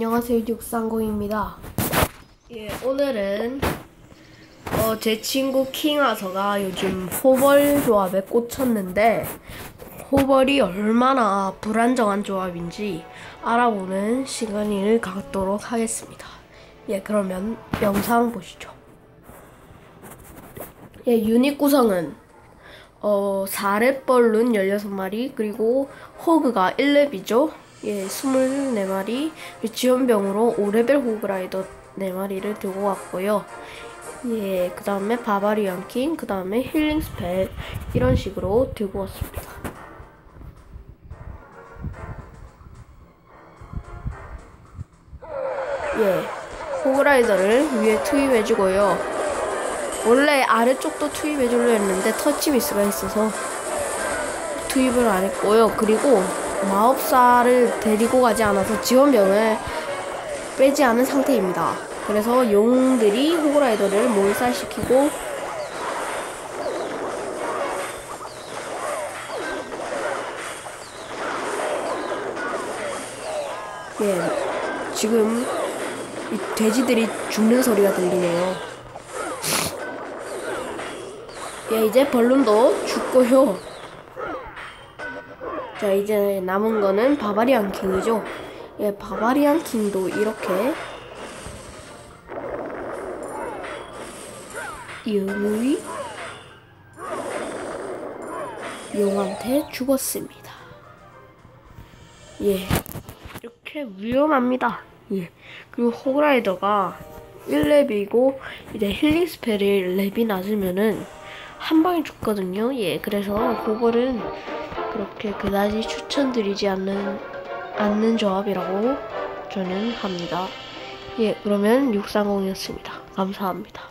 안녕하세요 630입니다. 예 오늘은 어, 제 친구 킹아서가 요즘 호벌 조합에 꽂혔는데 호벌이 얼마나 불안정한 조합인지 알아보는 시간을 갖도록 하겠습니다. 예 그러면 영상 보시죠. 예 유닛 구성은 어 4렙 벌룬 16마리 그리고 호그가 1렙이죠 예, 24마리 지원병으로 5레벨 호그라이더 4마리를 들고 왔고요. 예, 그 다음에 바바리안 킹, 그 다음에 힐링 스펠 이런 식으로 들고 왔습니다. 예, 호그라이더를 위에 투입해주고요. 원래 아래쪽도 투입해주려 했는데 터치 미스가 있어서 투입을 안 했고요. 그리고 마법사를 데리고 가지 않아서 지원병을 빼지 않은 상태입니다. 그래서 용들이 호그라이더를 몰살시키고 예, 지금 이 돼지들이 죽는 소리가 들리네요. 예, 이제 벌룬도 죽고요. 자 이제 남은 거는 바바리안 킹이죠? 예 바바리안 킹도 이렇게 유무이 용한테 죽었습니다. 예 이렇게 위험합니다. 예 그리고 호그라이더가 1렙이고 이제 힐링 스펠을 렙이 낮으면은 한 방에 죽거든요 예 그래서 그거는 그렇게 그다지 추천드리지 않는 않는 조합이라고 저는 합니다. 예, 그러면 630이었습니다. 감사합니다.